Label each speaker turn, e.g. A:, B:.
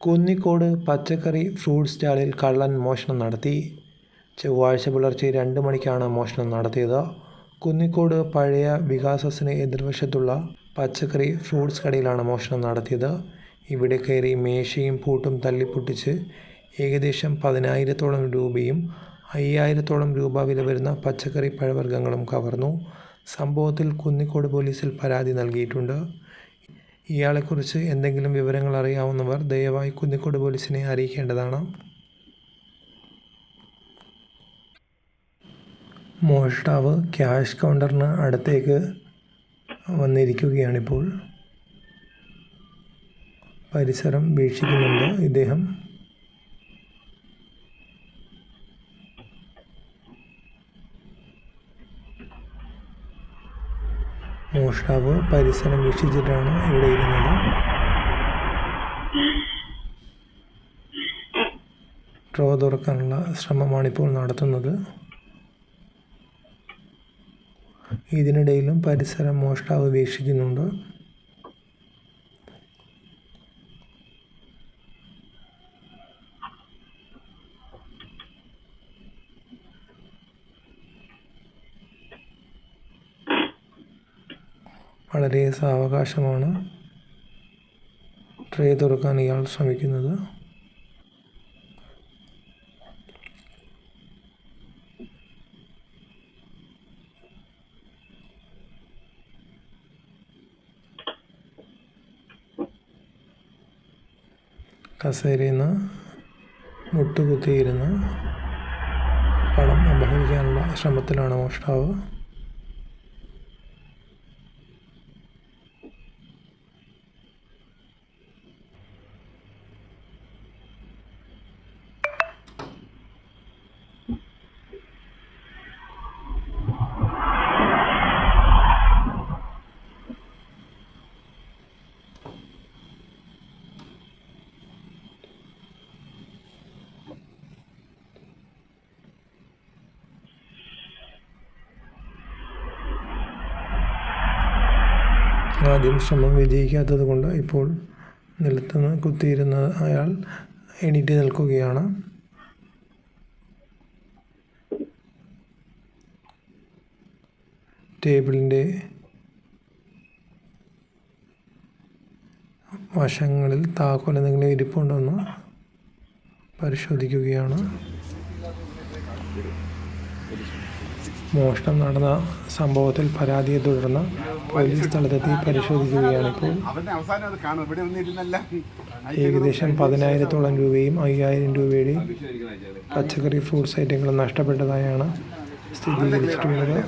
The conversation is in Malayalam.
A: കുന്നിക്കോട് പച്ചക്കറി ഫ്രൂട്ട് സ്റ്റാളിൽ കള്ളൻ മോഷണം നടത്തി. ചൊവ്വാഴ്ച പുലർച്ചെ രണ്ട് മണിക്കാണ് മോഷണം നടത്തിയത്. കുന്നിക്കോട് പഴയ വികാസസിന് എതിർവശത്തുള്ള പച്ചക്കറി ഫ്രൂട്ട്സ് കടയിലാണ് മോഷണം നടത്തിയത്. ഇവിടെ കയറി മേശയും പൂട്ടും തല്ലിപ്പൊട്ടിച്ച് ഏകദേശം പതിനായിരത്തോളം രൂപയും അയ്യായിരത്തോളം രൂപ വില വരുന്ന പച്ചക്കറി പഴവർഗങ്ങളും കവർന്നു. സംഭവത്തിൽ കുന്നിക്കോട് പോലീസിൽ പരാതി നൽകിയിട്ടുണ്ട്. ഇയാളെക്കുറിച്ച് എന്തെങ്കിലും വിവരങ്ങൾ അറിയാവുന്നവർ ദയവായി കുന്നിക്കോട് പോലീസിനെ അറിയിക്കേണ്ടതാണ്. മോഷ്ടാവ് ക്യാഷ് കൗണ്ടറിന് അടുത്തേക്ക് വന്നിരിക്കുകയാണിപ്പോൾ. പരിസരം വീക്ഷിക്കുന്നുണ്ട് ഇദ്ദേഹം. മോഷ്ടാവ് പരിസരം വീക്ഷിച്ചിട്ടാണ് ഇവിടെ ഇരുന്നത്. ഡ്രോ തുറക്കാനുള്ള ശ്രമമാണിപ്പോൾ നടത്തുന്നത്. ഇതിനിടയിലും പരിസരം മോഷ്ടാവ് വീക്ഷിക്കുന്നുണ്ട്. വളരെ സാവകാശമാണ് ട്രേ തുറക്കാൻ ഇയാൾ ശ്രമിക്കുന്നത്. കസേരയിൽ നിന്ന് മുട്ടുകുത്തിയിരുന്ന് പണം അപഹരിക്കാനുള്ള ശ്രമത്തിലാണ് മോഷ്ടാവ്. ആദ്യം ശ്രമം വിജയിക്കാത്തത് കൊണ്ട് ഇപ്പോൾ നിലത്തുനിന്ന് കുത്തിയിരുന്ന അയാൾ എണീറ്റ് നിൽക്കുകയാണ്. ടേബിളിന്റെ വശങ്ങളിൽ താക്കോൽ എന്തെങ്കിലും ഇരിപ്പുണ്ടെന്ന് പരിശോധിക്കുകയാണ്. മോഷണം നടന്ന സംഭവത്തിൽ പരാതിയെ തുടർന്ന് പോലീസ് സ്ഥലത്തെത്തി പരിശോധിക്കുകയാണ് ഇപ്പോൾ ഏകദേശം പതിനായിരത്തോളം രൂപയും അയ്യായിരം രൂപയുടെയും പച്ചക്കറി ഫ്രൂട്ട്സ് ഐറ്റങ്ങളും നഷ്ടപ്പെട്ടതായാണ് സ്ഥിരീകരിച്ചിട്ടുള്ളത്.